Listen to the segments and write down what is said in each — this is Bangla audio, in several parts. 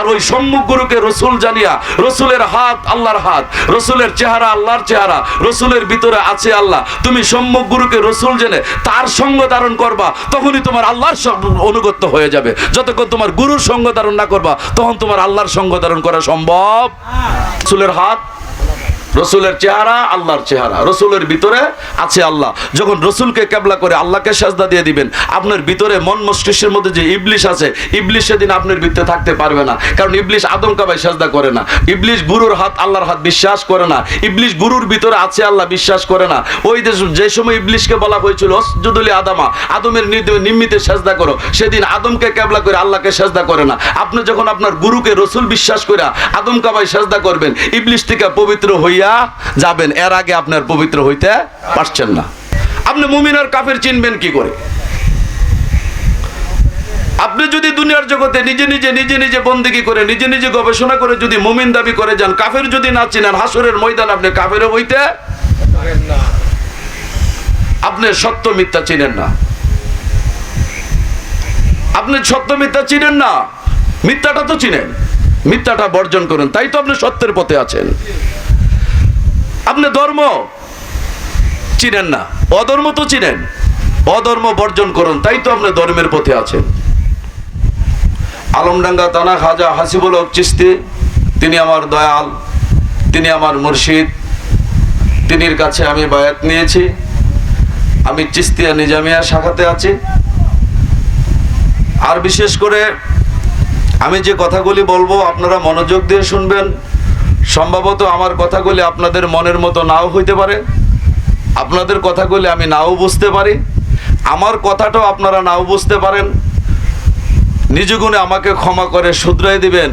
আর ওই সম্মুখ গুরুকে রসুল জানিয়া, রসুলের হাত আল্লাহর হাত, রসুলের চেহারা আল্লাহর চেহারা, রসুলের ভিতরে আছে আল্লাহ। তুমি সম্মুখ গুরুকে রসুল জেনে তার সঙ্গ ধারণ করবা, তখনই তোমার আল্লাহর অনুগত্য হয়ে যাবে। যতক্ষণ তোমার গুরুর সঙ্গ ধারণ না করবা, তখন তোমার আল্লাহর সঙ্গ ধারণ করা সম্ভব। রসুলের হাত রসুলের চেহারা, আল্লাহর চেহারা। রসুলের ভিতরে আছে আল্লাহ। যখন রসুলকে কেবলা করে আল্লাহকে সাজদা দিয়ে দিবেন, আপনার ভিতরে মন মস্তিষ্কের মধ্যে যে ইবলিশ আছে, ইবলিশ সেদিন আপনার ভিতরে থাকতে পারবে না। কারণ ইবলিশ আদম কাবাই সাজদা করে না। ইবলিশ গুরুর হাত, আল্লাহর হাত বিশ্বাস করে না। ইবলিশ গুরুর ভিতরে আছে আল্লাহ, বিশ্বাস করে না। ওই দেশ যে সময় ইবলিশকে বলা হয়েছিল, অসজুদুলি আদামা, আদমের নিমিত্তে সাজদা করো। সেদিন আদমকে কেবলা করে আল্লাহকে সাজদা করে না। আপনি যখন আপনার গুরুকে রসুল বিশ্বাস করে আদম কাবাই সাজদা করবেন, ইবলিশ থেকে পবিত্র হইয়া যাবেন, এর আগে আপনার পবিত্র হইতে পারছেন না। আপনি মুমিনার কাফের চিনবেন কি করে? আপনি যদি দুনিয়ার জগতে নিজে নিজে নিজে নিজে বন্দিগি করে, নিজে নিজে গবেষণা করে যদি মুমিন দাবি করে যান, কাফের যদি না চিনেন, হাসরের ময়দান আপনি কাফেরও হইতে আপনি সত্য মিথ্যা চিনেন না। আপনি সত্য মিথ্যা চিনেন না, মিথ্যাটা তো চিনেন, মিথ্যাটা বর্জন করেন, তাই তো আপনি সত্যের পথে আছেন। আপনি ধর্ম চিনেন না। অধর্ম তো চিনেন। অধর্ম বর্জন করুন, তাই তো আপনি ধর্মের পথে আছেন। আলমডাঙ্গা তানা খাজা হাসিবুল হক চিস্তি তিনি আমার দয়াল, তিনি আমার মুর্শিদ, তিনির কাছে আমি বায়াত নিয়েছি। আমি চিস্তিয়া নিজামিয়া শাখাতে আছি। আর বিশেষ করে আমি যে কথাগুলি বলব, আপনারা মনোযোগ দিয়ে শুনবেন। সম্ভবত আমার কথাগুলি আপনাদের মনের মতো নাও হইতে পারে। আপনাদের কথাগুলি আমি নাও বুঝতে পারি। আমার কথাটাও আপনারা নাও বুঝতে পারেন। নিজ গুণে আমাকে ক্ষমা করে শুধরাই দিবেন।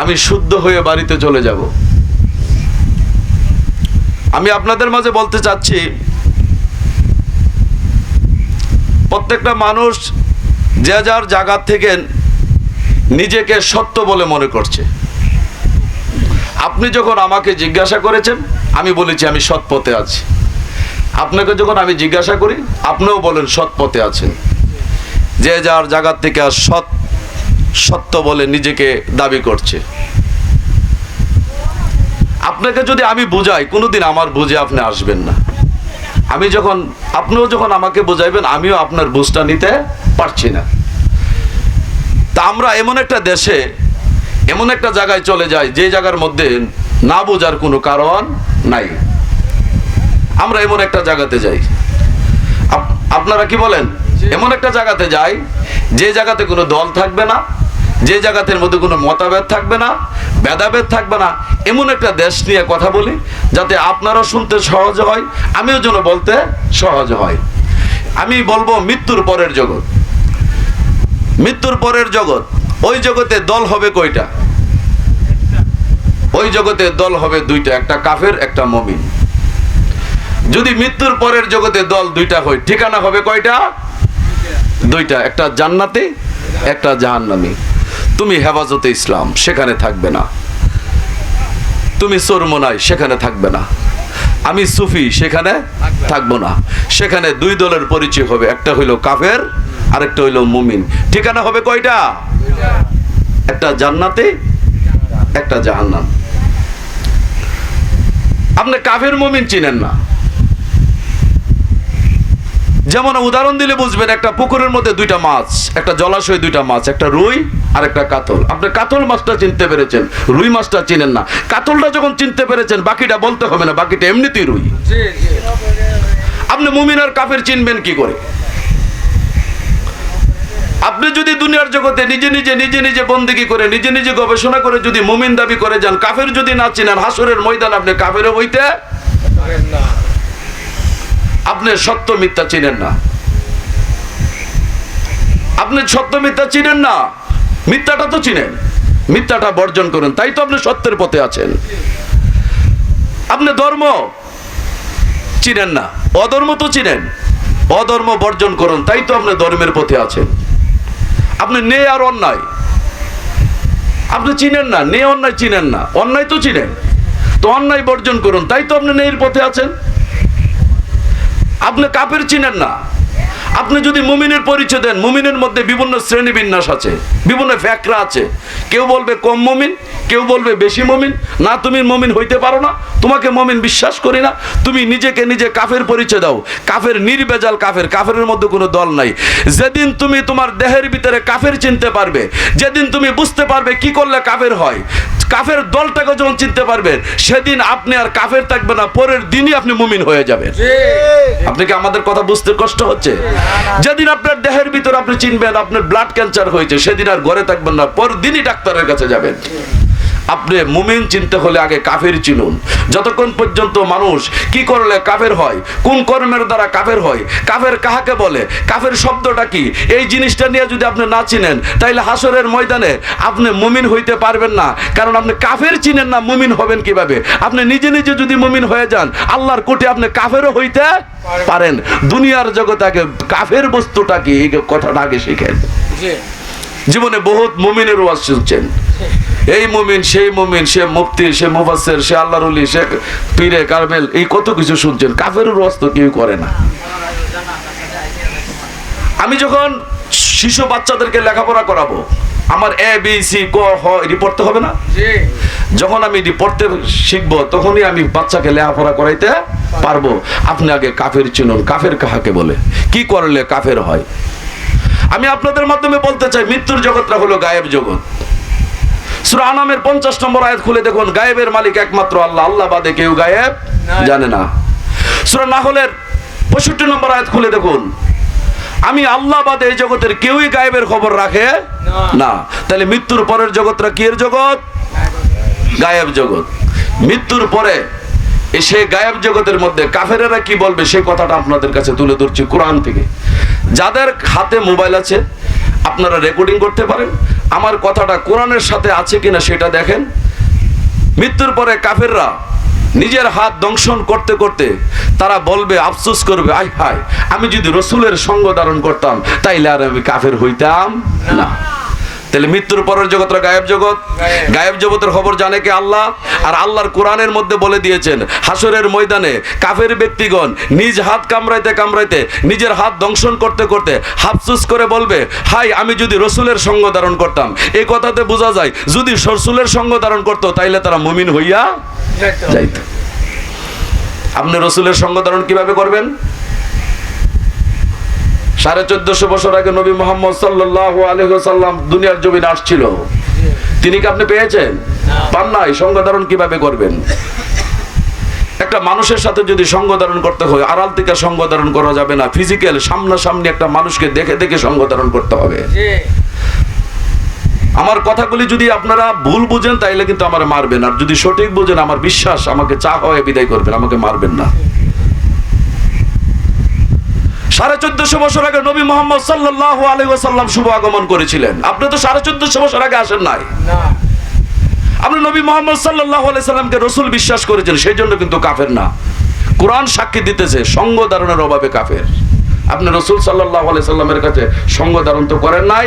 আমি শুদ্ধ হয়ে বাড়িতে চলে যাব। আমি আপনাদের মাঝে বলতে চাচ্ছি, প্রত্যেকটা মানুষ যে যার জায়গা থেকে নিজেকে সত্য বলে মনে করছে। আপনি যখন আমাকে জিজ্ঞাসা করেছেন, আমি বলেছি আমি সৎ পথে আছি। আপনাকে যখন আমি জিজ্ঞাসা করি, আপনিও বলেন সৎ পথে আছেন। যে যার জায়গার থেকে সৎ, সত্য বলে নিজেকে দাবি করছে। আপনাকে যদি আমি বুঝাই, কোনোদিন আমার বুঝে আপনি আসবেন না। আমি যখন, আপনিও যখন আমাকে বোঝাইবেন, আমিও আপনার বুঝটা নিতে পারছি না। তা আমরা এমন একটা দেশে এমন একটা জায়গায় চলে যায় যে জায়গার মধ্যে না বোঝার কোনো কারণ নাই। আমরা এমন একটা জায়গাতে যাই। আপ- আপনারা কি বলেন? এমন একটা জায়গাতে যাই যে জায়গাতে কোনো দল থাকবে না, যে জায়গাতের মধ্যে কোনো মতাভেদ থাকবে না, ভেদাভেদ থাকবে না। এমন একটা দেশ নিয়ে কথা বলি যাতে আপনারা শুনতে সহজ হয়, আমিও যেন বলতে সহজ হয়। আমি বলব মৃত্যুর পরের জগৎ। মৃত্যুর পরের জগৎ। ওই জগতে দল হবে কয়টা? ওই জগতে দল হবে দুইটা একটা কাফের একটা মমিন। যদি মৃত্যুর পরের জগতে দল দুইটা হয় ঠিকানা হবে কয়টা? দুইটা একটা জান্নাতে একটা জাহান্নামী। তুমি হেফাজতে ইসলাম সেখানে থাকবে না। তুমি চোরমোনাই সেখানে থাকবে না। আমি সুফি সেখানে থাকব না। সেখানে দুই দলের পরিচয় হবে একটা হইল কাফের আরেকটা হইল মুমিন। ঠিকানা হবে কয়টা? একটা জান্নাতে একটা জাহান্নাম। আপনি কাফের মুমিন চিনেন না। যেমন উদাহরণ দিলে বুঝবেন একটা পুকুরের মধ্যে দুইটা মাছ, একটা জলাশয়ে দুইটা মাছ, একটা রুই আর একটা কাতল। আপনি কাতল মাছটা চিনতে পেরেছেন, রুই মাছটা চিনেন না। কাতলটা যখন চিনতে পেরেছেন, বাকিটা বলতে হবে না, বাকিটা এমনিতেই রুই। আপনি মুমিন আর কাফের চিনবেন কি করে? আপনি যদি দুনিয়ার জগতে নিজে নিজে নিজে নিজে বন্দিগি করে, নিজে নিজে গবেষণা করে যদি মুমিন দাবি করে যান, কাফের যদি না চিনেন, হাসরের ময়দান আপনি কাফেরও হইতে আপনি সত্য মিথ্যা চিনেন না। আপনি সত্য মিথ্যা চিনেন না। মিথ্যাটা তো চিনেন। মিথ্যাটা বর্জন করেন। তাই তো আপনি সত্যের পথে আছেন। আপনি ধর্ম চিনেন না। অধর্ম তো চিনেন। অধর্ম বর্জন করুন। তাই তো আপনি ধর্মের পথে আছেন। আপনি নে আর অন্যায়। আপনি চিনেন না নে অন্যায় চিনেন না। অন্যায় তো চিনেন। তো অন্যায় বর্জন করুন, তাই তো আপনি নেয়ের পথে আছেন। আপনি কাপের চিনেন না। আপনি যদি মুমিনের পরিচয় দেন, মুমিনের মধ্যে বিভিন্ন শ্রেণি বিন্যাস আছে, বিভিন্ন ফ্যাকরা আছে। কেউ বলবে কম মমিন কেউ বলবে বেশি মমিন। না তুমি মমিন হইতে পারো না তোমাকে মমিন বিশ্বাস করি না তুমি নিজেকে নিজে কাফের পরিচয় দাও। কাফের নির্বেজাল কাফের কাফের মধ্যে কোনো দল নাই। যেদিন তুমি তোমার দেহের ভিতরে কাফের চিনতে পারবে যেদিন তুমি বুঝতে পারবে কি করলে কাফের হয় কাফের দলটাকে যখন চিনতে পারবেন সেদিন আপনি আর কাফের থাকবে না পরের দিনই আপনি মুমিন হয়ে যাবেন। আপনি কি আমাদের কথা বুঝতে কষ্ট হচ্ছে? যেদিন আপনার দেহের ভিতর আপনি চিনবেন আপনার ব্লাড ক্যান্সার হয়েছে সেদিন আর ঘরে থাকবেন না পর দিনই ডাক্তারের কাছে যাবেন। আপনি মুমিন চিনতে হলে আগে কাফের চিনুন। যতক্ষণ পর্যন্ত মানুষ কি করলে কাফের হয়, কোন কর্মের দ্বারা কাফের হয়, কাফের কাহাকে বলে, কাফের শব্দটা কি, এই জিনিসটা নিয়ে যদি আপনি না চিনেন, তাইলে হাসরের ময়দানে আপনি মুমিন হইতে পারবেন না। কারণ আপনি কাফের চিনেন না, মুমিন হবেন কীভাবে? আপনি নিজে নিজে যদি মুমিন হয়ে যান, আল্লাহর কোটে আপনি কাফেরও হইতে পারেন। দুনিয়ার জগতে আগে কাফের বস্তুটা কি কথাটা আগে শিখেন। জীবনে বহুত মুমিনের ওয়াজ শুনছেন। এই মুমিন সেই মুমিন সে মুফতি সে মুফাসসির সে আল্লাহর ওলি সে পীরে কারমেল এই কত কিছু শুনছেন। কাফের ওয়াজ তো কেউ করে না। আমি যখন শিশু বাচ্চাদেরকে লেখাপড়া করাবো আমার এ বি সি ক হ এটি পড়তে হবে না? যখন আমি এটি পড়তে শিখব তখনই আমি বাচ্চাকে লেখাপড়া করাইতে পারব। আপনি আগে কাফের চিনুন কাফের কাহাকে বলে? কি করলে কাফের হয়? আমি আপনাদের মাধ্যমে বলতে চাই মৃত্যুর জগৎটা হলো গায়েব জগৎ। সূরা আনামের পঞ্চাশ নম্বর আয়াত খুলে দেখুন গায়েবের মালিক একমাত্র আল্লাহ আল্লাহ বাদে কেউ গায়েব জানে না। সূরা নাহলের পঁয়ষট্টি নম্বর আয়াত খুলে দেখুন আমি আল্লাহ বাদে এই জগতের কেউই গায়েবের খবর রাখে না। না। তাহলে মৃত্যুর পরের জগৎটা কি এর জগৎ। গায়েব জগৎ। মৃত্যুর পরে এই সেই গায়েব জগতের মধ্যে কাফেরেরা কি বলবে সেই কথাটা আপনাদের কাছে তুলে ধরছি কোরআন থেকে। যাদের হাতে মোবাইল আছে, আপনারা রেকর্ডিং করতে পারেন। আমার কথাটা কোরআনের সাথে আছে কিনা সেটা দেখেন। মৃত্যুর পরে কাফেররা নিজের হাত দংশন করতে করতে তারা বলবে, আফসোস করবে আই হায়, আমি যদি রসুলের সঙ্গ ধারণ করতাম, তাইলে আর আমি কাফের হইতাম না। তাহলে মৃত্যুর পরের জগৎটা গায়েব জগৎ। গায়েব। জগতের খবর জানে কি আল্লাহ? আর আল্লাহর কোরআনের মধ্যে বলে দিয়েছেন হাসরের ময়দানে কাফের ব্যক্তিগণ নিজ হাত কামড়াইতে কামড়াইতে নিজের হাত দংশন করতে করতে হাফসুস করে বলবে হাই আমি যদি রসুলের সঙ্গ ধারণ করতাম। এই কথাতে বোঝা যায় যদি রসুলের সঙ্গ ধারণ করতো তাইলে তারা মুমিন হইয়া যাইত। আপনি রসুলের সঙ্গ ধারণ কীভাবে করবেন? সাড়ে চোদ্দশো বছর আগে নবী মোহাম্মদ সাল্লাহ আলহাম দুনিয়ার জমিন আসছিল। তিনি কি আপনি পেয়েছেন? পান নাই। সঙ্গ ধারণ কীভাবে করবেন? একটা মানুষের সাথে যদি সঙ্গ ধারণ করতে হয় আড়াল থেকে সঙ্গ ধারণ করা যাবে না। ফিজিক্যাল সামনাসামনি একটা মানুষকে দেখে দেখে সঙ্গ ধারণ করতে হবে। আমার কথাগুলি যদি আপনারা ভুল বুঝেন তাইলে কিন্তু আমার মারবেন। আর যদি সঠিক বুঝেন আমার বিশ্বাস আমাকে চা হয়ে বিদায় করবেন আমাকে মারবেন না। সাড়ে চোদ্দশো বছর আগে নবী মোহাম্মদ সাল্লাহ আলহাম শুভ আগমন করেছিলেন। আপনি তো সাড়ে চোদ্দশো বছর আগে আসেন নাই। আপনি নবী মোহাম্মদ সাল্লাহ সাল্লামকে রসুল বিশ্বাস করেছেন সেই জন্য কিন্তু কাফের না। কোরআন সাক্ষী দিতেছে সঙ্গ ধারণের অভাবে কাফের। আপনি রসুল সাল্লাহ সাল্লামের কাছে সঙ্গ ধারণ তো করেন নাই।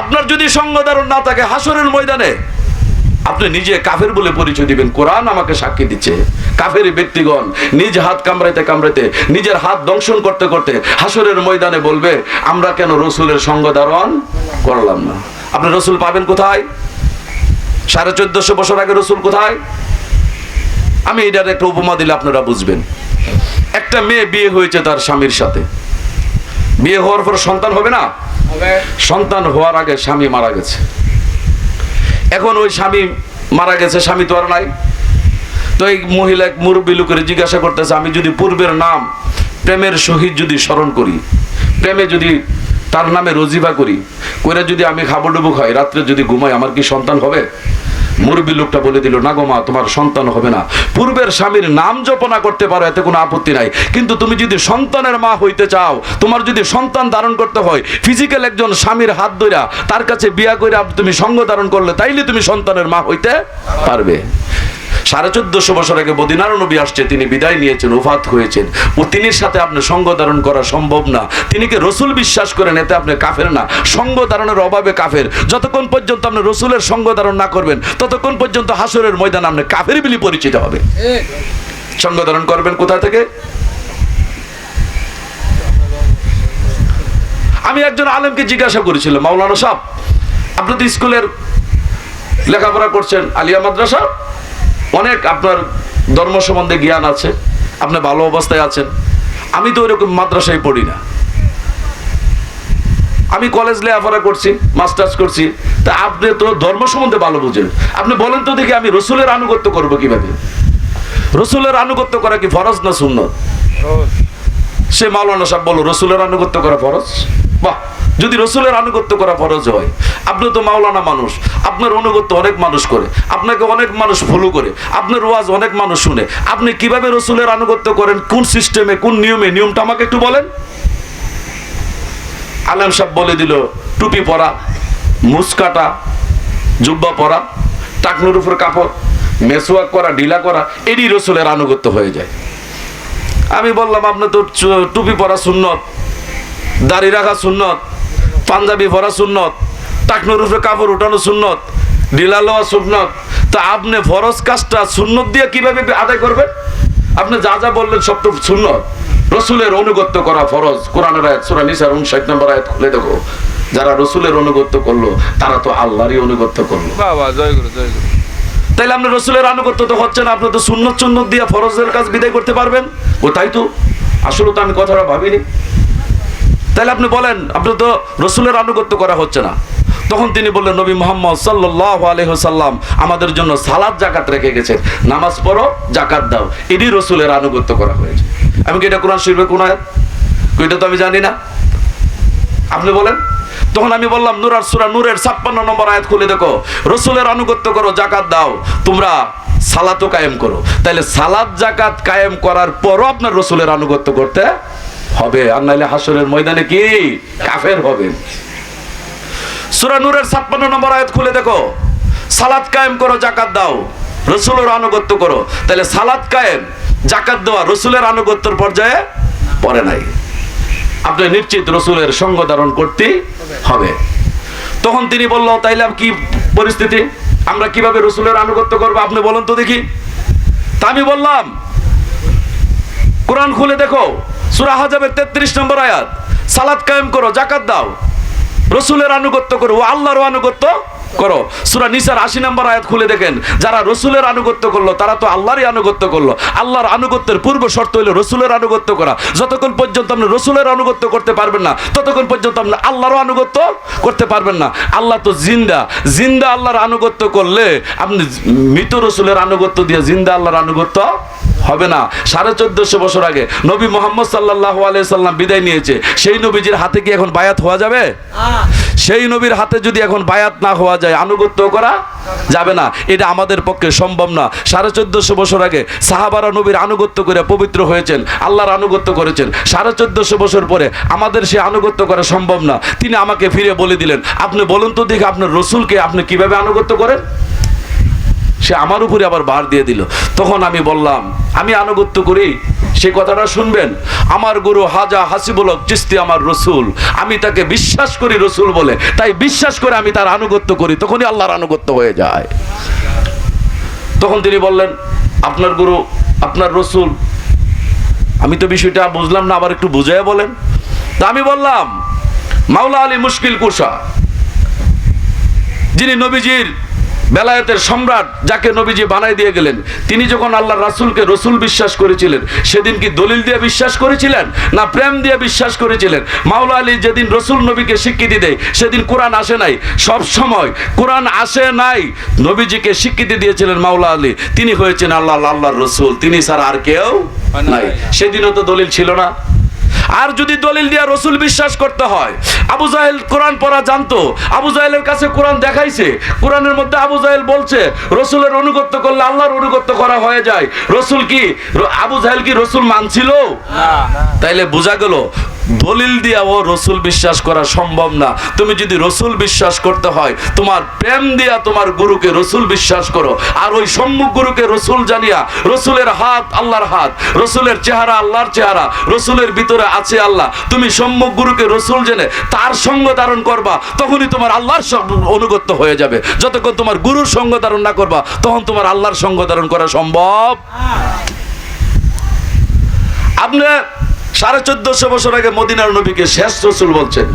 আপনার যদি সঙ্গ ধারণ না থাকে হাসরের ময়দানে আপনি নিজে কাফের বলে পরিচয় দিবেন। কোরআন আমাকে সাক্ষী দিচ্ছে। কাফের ব্যক্তিগণ নিজ হাত কামড়াইতে কামড়াইতে নিজের হাত দংশন করতে করতে হাসরের ময়দানে বলবে আমরা কেন রসুলের সঙ্গ ধারণ করলাম না? আপনি রসুল পাবেন কোথায়? সাড়ে চোদ্দশো বছর আগে রসুল কোথায়? আমি এটার একটা উপমা দিলে আপনারা বুঝবেন। একটা মেয়ে বিয়ে হয়েছে তার স্বামীর সাথে। বিয়ে হওয়ার পর সন্তান হবে না? সন্তান হওয়ার আগে স্বামী মারা গেছে। এখন ওই স্বামী মারা গেছে, স্বামী তো আর নাই। তো এই মহিলা এক মুরব্বী লোকের জিজ্ঞাসা করতেছে, আমি যদি পূর্বের নাম প্রেমের সহিত যদি স্মরণ করি, প্রেমে যদি তার নামে রজিবা করি করে যদি আমি খাব ডুবু খাই রাত্রে যদি ঘুমাই, আমার কি সন্তান হবে? মুরব্বী লোকটা বলে দিল, না গোমা তোমার সন্তান হবে না। পূর্বের স্বামীর নাম জপনা করতে পারো, এতে কোনো আপত্তি নাই। কিন্তু তুমি যদি সন্তানের মা হইতে চাও, তোমার যদি সন্তান ধারণ করতে হয় ফিজিক্যাল একজন স্বামীর হাত ধইরা তার কাছে বিয়া করে তুমি সঙ্গ ধারণ করলে, তাইলে তুমি সন্তানের মা হইতে পারবে। সাড়ে চোদ্দশো বছর আগে বদিনার নবী আসছে, তিনি বিদায় নিয়েছেন উফাত হয়েছেন। ও তিনির সাথে আপনি সঙ্গ ধারণ করা সম্ভব না। তিনিকে রসুল বিশ্বাস করেন, এতে আপনি কাফের না? সঙ্গ ধারণের অভাবে কাফের। যতক্ষণ পর্যন্ত আপনি রসুলের সঙ্গ ধারণ না করবেন, ততক্ষণ পর্যন্ত হাসরের ময়দান আপনি কাফের বিলি পরিচিত হবে সঙ্গ ধারণ করবেন কোথা থেকে? আমি একজন আলেমকে জিজ্ঞাসা করেছিলাম, মাওলানা সাহেব, আপনি তো স্কুলের লেখাপড়া করছেন, আলিয়া মাদ্রাসা? অনেক আপনার ধর্ম সম্বন্ধে জ্ঞান আছে আপনি ভালো অবস্থায় আছেন। আমি তো ওইরকম মাদ্রাসায় পড়ি না। আমি কলেজ লেখাপড়া করছি মাস্টার্স করছি তা আপনি তো ধর্ম সম্বন্ধে ভালো বুঝেন। আপনি বলেন তো দেখি আমি রসুলের আনুগত্য করব কীভাবে? রসুলের আনুগত্য করা কি ফরজ না সুন্নত? সে মাওলানা সাহেব বলো রসুলের আনুগত্য করা ফরজ? বাহ! যদি রসুলের আনুগত্য করা ফরজ হয়, আপনি তো মাওলানা মানুষ, আপনার অনুগত্য অনেক মানুষ করে, আপনাকে অনেক মানুষ ফলো করে, আপনার ওয়াজ অনেক মানুষ শুনে, আপনি কীভাবে রসুলের আনুগত্য করেন, কোন সিস্টেমে, কোন নিয়মে, নিয়মটা আমাকে একটু বলেন? আলেম সাহেব বলে দিল, টুপি পরা মুসকাটা জুব্বা পরা, টাকনুর উপর কাপড় মেসোয়াক করা, ঢিলা করা, এরই রসুলের আনুগত্য হয়ে যায়। আমি বললাম, আপনি তো টুপি পরা সুন্নত, দাড়ি রাখা সুন্নত পাঞ্জাবি ভরা সুন্নত টাকনুর উপরে কাপড় উঠানো সুন্নত ঢিলা লওয়া সুন্নত তা আপনি ফরজ কাজটা সুন্নত দিয়ে কীভাবে আদায় করবেন? আপনি যা যা বললেন সব তো সুন্নত। রসুলের অনুগত্য করা ফরজ। কোরআনের আয়াত সূরা নিসার 59 নম্বর আয়াত খুলে দেখো। যারা রসুলের অনুগত্য করল তারা তো আল্লাহরই অনুগত্য করল। বাবা জয় গুরু জয় গুরু। তাইলে আপনি রসুলের আনুগত্য তো হচ্ছে না আপনি তো সুন্নত সুন্নত দিয়ে ফরজের কাজ বিদায় করতে পারবেন। ও তাই তো। আসলে তো আমি কথাটা ভাবিনি। তাইলে আপনি বলেন আপনি তো রসুলের আনুগত্য করা হচ্ছে না। তখন তিনি বললেন, নবী মোহাম্মদ সাল্লাহ আলহ্লাম আমাদের জন্য সালাদ, জাকাত রেখে গেছেন। নামাজ পড়ো, জাকাত দাও। এরই রসুলের আনুগত্য করা হয়েছে। আমি কি এটা কোরআন শরীফে কোন এটা তো আমি জানি না। আপনি বলেন। তখন আমি বললাম নুরার সুরা নূরের ছাপ্পান্ন নম্বর আয়াত খুলে দেখো। রসুলের আনুগত্য করো, জাকাত দাও। তোমরা সালাতও কায়েম করো। তাহলে সালাদ, জাকাত কায়েম করার পরও আপনার রসুলের আনুগত্য করতে হবে। আর নাইলে হাসরের ময়দানে কি? কাফের হবে। সুরা নূরের ছাপ্পান্ন নম্বর আয়াত খুলে দেখো। সালাত কায়েম করো জাকাত দাও। রসুলের আনুগত্য করো। তাহলে সালাত কায়েম জাকাত দেওয়া রসুলের আনুগত্যের পর্যায়ে পড়ে নাই। আপনি নিশ্চিত রসুলের সঙ্গ ধারণ করতে হবে। তখন তিনি বলল, তাইলে কি পরিস্থিতি? আমরা কীভাবে রসুলের আনুগত্য করব? আপনি বলুন তো দেখি। তা আমি বললাম, কোরআন খুলে দেখো। সুরা হাজাবের তেত্রিশ নম্বর আয়াত সালাদ কায়েম করো জাকাত দাও। রসুলের আনুগত্য করো, ও আল্লাহর আনুগত্য করো। সুরা নিসার আশি নম্বর আয়াত খুলে দেখেন, যারা রসুলের আনুগত্য করল, তারা তো আল্লাহরই আনুগত্য করল। আল্লাহর আনুগত্যের পূর্ব শর্ত হলো রসুলের আনুগত্য করা। যতক্ষণ পর্যন্ত আপনি রসুলের আনুগত্য করতে পারবেন না, ততক্ষণ পর্যন্ত আপনি আল্লাহরও আনুগত্য করতে পারবেন না। আল্লাহ তো জিন্দা জিন্দা আল্লাহর আনুগত্য করলে আপনি মৃত রসুলের আনুগত্য দিয়ে জিন্দা আল্লাহর আনুগত্য হবে না। সাড়ে চোদ্দশো বছর আগে নবী মোহাম্মদ সাল্লাহ সাল্লাম বিদায় নিয়েছে। সেই নবীজির হাতে কি এখন বায়াত হওয়া যাবে? সেই নবীর হাতে যদি এখন বায়াত না হওয়া যায় আনুগত্য করা যাবে না। এটা আমাদের পক্ষে সম্ভব না। সাড়ে চোদ্দশো বছর আগে সাহাবারা নবীর আনুগত্য করে পবিত্র হয়েছেন আল্লাহর আনুগত্য করেছেন। সাড়ে চোদ্দশো বছর পরে আমাদের সে আনুগত্য করা সম্ভব না। তিনি আমাকে ফিরে বলে দিলেন আপনি বলুন তো দেখে আপনার রসুলকে আপনি কীভাবে আনুগত্য করেন? সে আমার উপরে আবার বার দিয়ে দিল। তখন আমি বললাম, আমি আনুগত্য করি, সে কথাটা শুনবেন? আমার গুরু হাজা হাসিবুল হক চিস্তি আমার রসুল। আমি তাকে বিশ্বাস করি রসুল বলে। তাই বিশ্বাস করে আমি তার আনুগত্য করি, তখনই আল্লাহর আনুগত্য হয়ে যায়। তখন তিনি বললেন, আপনার গুরু, আপনার রসুল, আমি তো বিষয়টা বুঝলাম না, আবার একটু বুঝাইয়া বলেন। তা আমি বললাম, মাওলা আলী মুশকিল কুষা যিনি নবীজির বেলায়েতের সম্রাট যাকে নবীজি বানাই দিয়ে গেলেন তিনি যখন আল্লাহ রাসূলকে রসুল বিশ্বাস করেছিলেন সেদিন কি দলিল দিয়ে বিশ্বাস করেছিলেন না প্রেম দিয়ে বিশ্বাস করেছিলেন? মাওলা আলী যেদিন রসুল নবীকে স্বীকৃতি দেয় সেদিন কোরআন আসে নাই। সব সময় কোরআন আসে নাই। নবীজিকে স্বীকৃতি দিয়েছিলেন মাওলা আলী। তিনি হয়েছেন আল্লাহ আল্লাহর রসুল। তিনি ছাড়া আর কেউ নাই। সেদিনও তো দলিল ছিল না। আর যদি দলিল দিয়া রসুল বিশ্বাস করতে হয় আবু জাহেল কোরআন পড়া জানতো আবু জাহেলের কাছে কোরআন দেখাইছে কোরআনের মধ্যে আবু জাহেল বলছে রসুলের অনুগত্য করলে আল্লাহর অনুগত্য করা হয়ে যায়। রসুল কি আবু জাহেল কি রসুল মানছিল? তাইলে বোঝা গেল দলিল দিয়া ও রসুল বিশ্বাস করা সম্ভব না। তুমি যদি রসুল বিশ্বাস করতে হয়, তোমার প্রেম দিয়া তোমার গুরুকে রসুল বিশ্বাস করো। আর ওই সম্মুখ গুরুকে রসুল জানিয়া, রসুলের হাত আল্লাহর হাত, রসুলের চেহারা আল্লাহর চেহারা, রসুলের ভিতরে আছে আল্লাহ। তুমি সম্মুখ গুরুকে রসুল জেনে তার সঙ্গ ধারণ করবা, তখনই তোমার আল্লাহর অনুগত্য হয়ে যাবে। যতক্ষণ তোমার গুরুর সঙ্গ ধারণ না করবা, তখন তোমার আল্লাহর সঙ্গ ধারণ করা সম্ভব। আপনি সাড়ে চোদ্দশো বছর আগে মদিনার নবীকে শেষ রসুল বলছেন।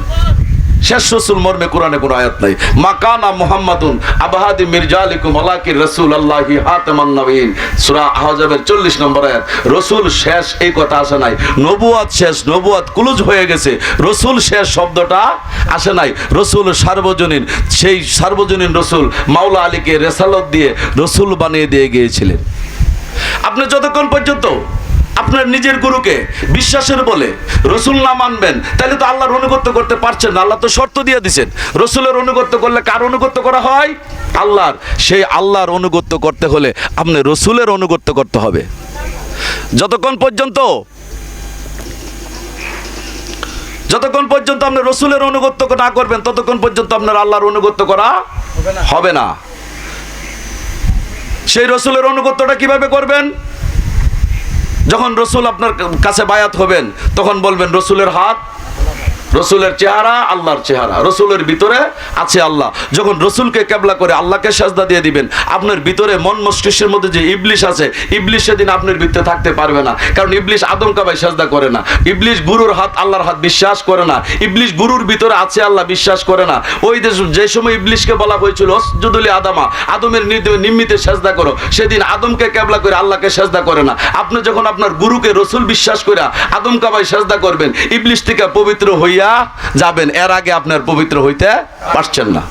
শেষ রসুল মর্মে কোরআনে কোনো আয়াত নাই। মাকানা মুহাম্মাদুন আবাহাদি মির্জা আলিকুম আলাকির রসুল আল্লাহি হাতেমান নবীন সূরা আহজাবের 40 নম্বর আয়াত। রসুল শেষ, এই কথা আসে নাই। নবুয়াত শেষ নবুয়াত কুলুজ হয়ে গেছে। রসুল শেষ শব্দটা আসে নাই। রসুল সার্বজনীন, সেই সার্বজনীন রসুল মাওলা আলীকে রেসালত দিয়ে রসুল বানিয়ে দিয়ে গিয়েছিলেন। আপনি যতক্ষণ পর্যন্ত আপনার নিজের গুরুকে বিশ্বাসের বলে রসুল না মানবেন, তাহলে তো আল্লাহর অনুগত্য করতে পারছেন না। আল্লাহ তো শর্ত দিয়ে দিছেন, রসুলের অনুগত্য করলে কার অনুগত্য করা হয়? আল্লাহর। সেই আল্লাহর অনুগত্য করতে হলে আপনি রসুলের অনুগত্য করতে হবে। যতক্ষণ পর্যন্ত যতক্ষণ পর্যন্ত আপনি রসুলের অনুগত্য না করবেন, ততক্ষণ পর্যন্ত আপনার আল্লাহর অনুগত্য করা হবে না। সেই রসুলের অনুগত্যটা কীভাবে করবেন? যখন রসুল আপনার কাছে বায়াত হবেন তখন বলবেন রসুলের হাত রসুলের চেহারা, আল্লাহর চেহারা। রসুলের ভিতরে আছে আল্লাহ। যখন রসুলকে কেবলা করে আল্লাহকে সাজদা দিয়ে দিবেন, আপনার ভিতরে মন মস্তিষ্কের মধ্যে যে ইবলিশ আছে, ইবলিশ সেদিন আপনার ভিতরে থাকতে পারবে না। কারণ ইবলিশ আদম কাবাই সাজদা করে না। ইবলিশ গুরুর হাত, আল্লাহর হাত বিশ্বাস করে না। ইবলিশ গুরুর ভিতরে আছে আল্লাহ, বিশ্বাস করে না। ওই দেশ যে সময় ইবলিশকে বলা হয়েছিল, অসজুদুলি আদামা, আদমের নিমিত্তে সাজদা করো। সেদিন আদমকে কেবলা করে আল্লাহকে সাজদা করে না। আপনি যখন আপনার গুরুকে রসুল বিশ্বাস করে আদম কাবাই সাজদা করবেন, ইবলিশ থেকে পবিত্র হইয়া যাবেন এর আগে আপনার পবিত্র হইতে পারছেন না।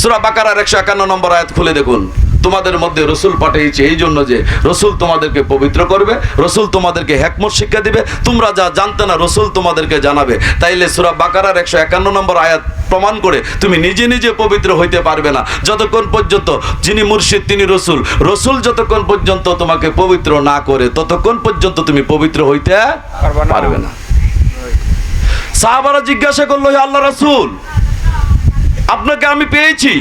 সুরা বাকারার একশো একান্ন নম্বর আয়াত খুলে দেখুন। তোমাদের মধ্যে রসুল পাঠিয়েছে এই জন্য যে রসুল তোমাদেরকে পবিত্র করবে রসুল তোমাদেরকে হেকমত শিক্ষা দিবে তোমরা যা জানতে না রসুল তোমাদেরকে জানাবে। তাইলে সুরা বাকারার একশো একান্ন নম্বর আয়াত প্রমাণ করে তুমি নিজে নিজে পবিত্র হইতে পারবে না। যতক্ষণ পর্যন্ত যিনি মুর্শিদ তিনি রসুল। রসুল যতক্ষণ পর্যন্ত তোমাকে পবিত্র না করে ততক্ষণ পর্যন্ত তুমি পবিত্র হইতে পারবে না। সাহাবারা জিজ্ঞাসা করল আল্লাহ রাসূল, আপনাকে আমি পেয়েছি।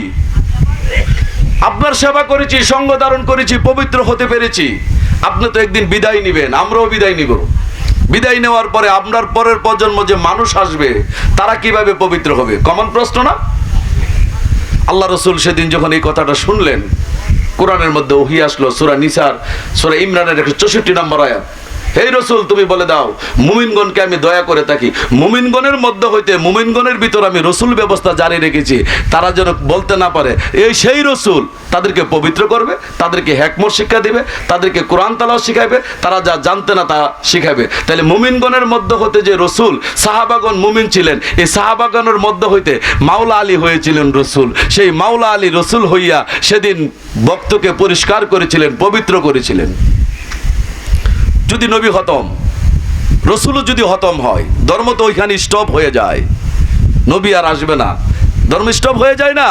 আপনার সেবা করেছি, সঙ্গ ধারণ করেছি, পবিত্র হতে পেরেছি। আপনি তো একদিন বিদায় নিবেন, আমরাও বিদায় নিব। বিদায় নেওয়ার পরে আপনার পরের প্রজন্ম যে মানুষ আসবে, তারা কীভাবে পবিত্র হবে? কমন প্রশ্ন না? আল্লাহ রসুল সেদিন যখন এই কথাটা শুনলেন, কোরআনের মধ্যে ওহি আসলো, সুরা নিসার, সুরা ইমরানের একশো চৌষট্টি নম্বর আয়াত। হে রসুল, তুমি বলে দাও, মুমিনগণকে আমি দয়া করে থাকি। মুমিনগণের মধ্যে হইতে, মুমিনগণের ভিতর আমি রসুল ব্যবস্থা জারি রেখেছি। তারা যেন বলতে না পারে, এই সেই রসুল তাদেরকে পবিত্র করবে, তাদেরকে হ্যাকমত শিক্ষা দিবে, তাদেরকে কোরআন তালাও শিখাবে তারা যা জানতে না তা শিখাবে তাহলে মুমিনগণের মধ্যে হতে যে রসুল, সাহাবাগণ মুমিন ছিলেন, এই সাহাবাগণের মধ্যে হইতে মাওলা আলী হয়েছিলেন রসুল। সেই মাওলা আলী রসুল হইয়া সেদিন ভক্তকে পরিষ্কার করেছিলেন, পবিত্র করেছিলেন। যদি নবী হতম রসুলও যদি হতম হয়, ধর্ম তো ওইখানে স্টপ হয়ে যায়। নবী আর আসবে না। ধর্ম স্টপ হয়ে যায় না।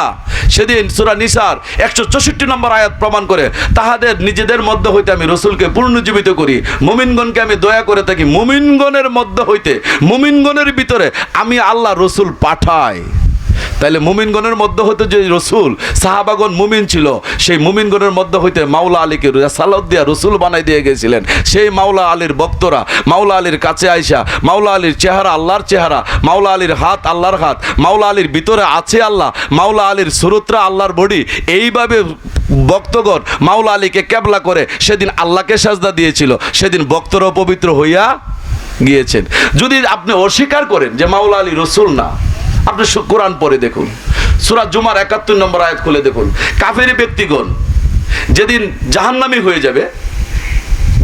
সেদিন সুরা নিসার একশো চৌষট্টি নম্বর আয়াত প্রমাণ করে, তাহাদের নিজেদের মধ্যে হইতে আমি রসুলকে পুনর্জীবিত করি, মুমিনগণকে আমি দয়া করে থাকি। মুমিনগণের মধ্যে হইতে, মুমিনগণের ভিতরে আমি আল্লাহ রসুল পাঠাই। তাইলে মুমিনগণের মধ্যে হতে যে রসুল সাহাবাগন মুমিন ছিল, সেই মুমিনগণের মধ্যে হইতে মাওলা আলীকে সালাদ রসুল বানাই দিয়ে গেছিলেন। সেই মাওলা আলীর ভক্তরা, মাওলা আলীর কাছে আইসা, মাওলা আলীর চেহারা আল্লাহর চেহারা, মাওলা আলীর হাত আল্লাহর হাত, মাওলা আলীর ভিতরে আছে আল্লাহ, মাওলা আলীর সুরত্রা আল্লাহর বডি, এইভাবে ভক্তগণ মাওলা আলীকে ক্যাবলা করে সেদিন আল্লাহকে সাজদা দিয়েছিল, সেদিন ভক্তরাও পবিত্র হইয়া গিয়েছেন। যদি আপনি অস্বীকার করেন যে মাওলা আলী রসুল না আপনি কোরআন পরে দেখুন। সুরা জুমার একাত্তর নম্বর আয়াত খুলে দেখুন। কাফেরি ব্যক্তিগণ যেদিন জাহান্নামি হয়ে যাবে,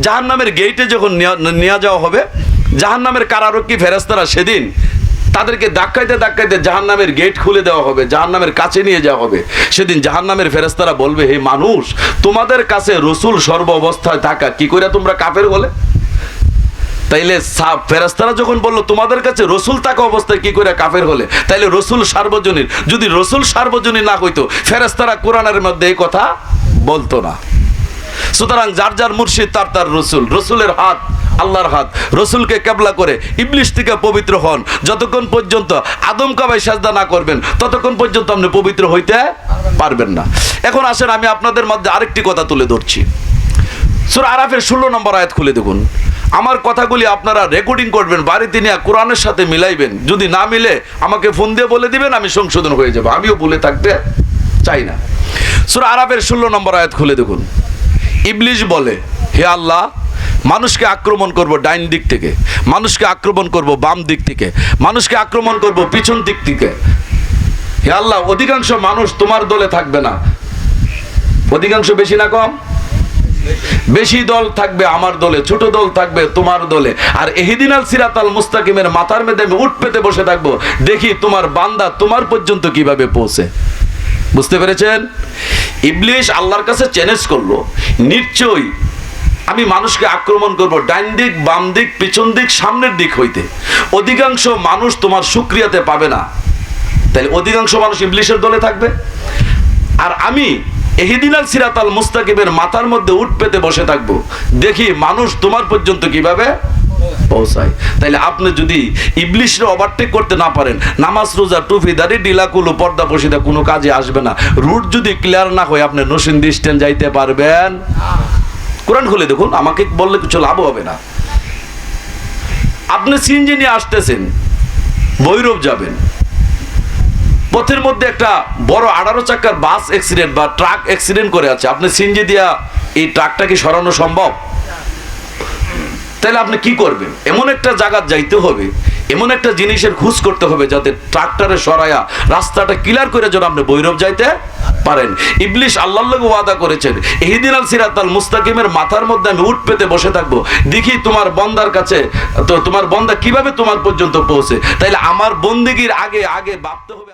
জাহান্নামের গেইটে যখন নেওয়া যাওয়া হবে, জাহান্নামের কারারক্ষী ফেরেস্তারা সেদিন তাদেরকে ধাক্কাইতে ধাক্কাইতে জাহান্নামের গেট খুলে দেওয়া হবে, জাহান্নামের কাছে নিয়ে যাওয়া হবে। সেদিন জাহান্নামের ফেরেস্তারা বলবে, হে মানুষ, তোমাদের কাছে রসুল সর্ব অবস্থায় থাকা, কি করে তোমরা কাফের বলে তাইলে ফেরেস্তারা যখন বলল, তোমাদের কাছে রসুল থাকা অবস্থায় কি করে কাফের হলে? তাইলে রসুল সার্বজনীন। যদি রসুল সার্বজনীন না হইতো ফেরেস্তারা কোরআনের মধ্যে এই কথা বলতো না। সুতরাং যার যার মুর্শিদ, তার তার রসুল। রসুলের হাত, আল্লাহর হাত। রসুলকে কেবলা করে ইবলিশ থেকে পবিত্র হন। যতক্ষণ পর্যন্ত আদম কাবাই সাজদা না করবেন, ততক্ষণ পর্যন্ত আপনি পবিত্র হইতে পারবেন না। এখন আসেন, আমি আপনাদের মধ্যে আরেকটি কথা তুলে ধরছি। সুরা আরাফের ষোলো নম্বর আয়াত খুলে দেখুন। আমার কথাগুলি আপনারা রেকর্ডিং করবেন, বাড়িতে নিয়ে কোরআনের সাথে মিলাইবেন। যদি না মিলে, আমাকে ফোন দিয়ে বলে দিবেন, আমি সংশোধন হয়ে যাব। আমিও ভুলে থাকতে চাই না। সুরা আরাফের ষোলো নম্বর আয়াত খুলে দেখুন। ইবলিশ বলে, হে আল্লাহ, মানুষকে আক্রমণ করব ডাইন দিক থেকে, মানুষকে আক্রমণ করব বাম দিক থেকে, মানুষকে আক্রমণ করব পিছন দিক থেকে। হে আল্লাহ, অধিকাংশ মানুষ তোমার দলে থাকবে না। অধিকাংশ বেশি না কম? বেশি দল থাকবে আমার দলে, ছোট দল থাকবে তোমার দলে। আর এহিদিনাল সিরাতাল মুস্তাকিমের মাথার মেদে আমি উঠ পেতে বসে থাকব, দেখি তোমার বান্দা তোমার পর্যন্ত কীভাবে পৌঁছে। বুঝতে পেরেছেন? ইবলিশ আল্লাহর কাছে চ্যালেঞ্জ করল, নিশ্চয়ই আমি মানুষকে আক্রমণ করব ডাইন দিক, বাম দিক, পিছন দিক, সামনের দিক হইতে। অধিকাংশ মানুষ তোমার সুক্রিয়াতে পাবে না। তাহলে অধিকাংশ মানুষ ইবলিশের দলে থাকবে। আর আমি এহিদিনাল সিরাতাল মুস্তাকিবের মাথার মধ্যে উঠ পেতে বসে থাকব। দেখি মানুষ তোমার পর্যন্ত কীভাবে পৌঁছায়। তাইলে আপনি যদি ইবলিশরে ওভারটেক করতে না পারেন, নামাজ, রোজা টুফি দাড়ি, ডিলাকুলু, পর্দা বসিদা কোনো কাজে আসবে না। রুট যদি ক্লিয়ার না হয়, আপনি নসিন্দি স্ট্যান্ড যাইতে পারবেন। কোরআন খুলে দেখুন, আমাকে বললে কিছু লাভ হবে না। আপনি সিনজি নিয়ে আসতেছেন, ভৈরব যাবেন। পথের মধ্যে একটা বড় আঠারো চাকার বাস অ্যাক্সিডেন্ট বা ট্রাক অ্যাক্সিডেন্ট করে আছে। আপনি সিনজি দিয়া এই ট্রাকটা কি সরানো সম্ভব? তাহলে আপনি কি করবেন? এমন একটা জায়গা যাইতে হবে, এমন একটা জিনিসের খুঁজ করতে হবে যাতে ট্রাক্টরে সরায়া রাস্তাটা ক্লিয়ার করে যেন আপনি বৈরব যাইতে পারেন। ইবলিশ আল্লাহ ওয়াদা করেছেন, এহিদিন আল সিরাতাল মুস্তাকিমের মাথার মধ্যে আমি উঠ পেতে বসে থাকব। দেখি তোমার বন্দার কাছে, তো তোমার বন্দা কীভাবে তোমার পর্যন্ত পৌঁছে? তাইলে আমার বন্দিগির আগে আগে ভাবতে হবে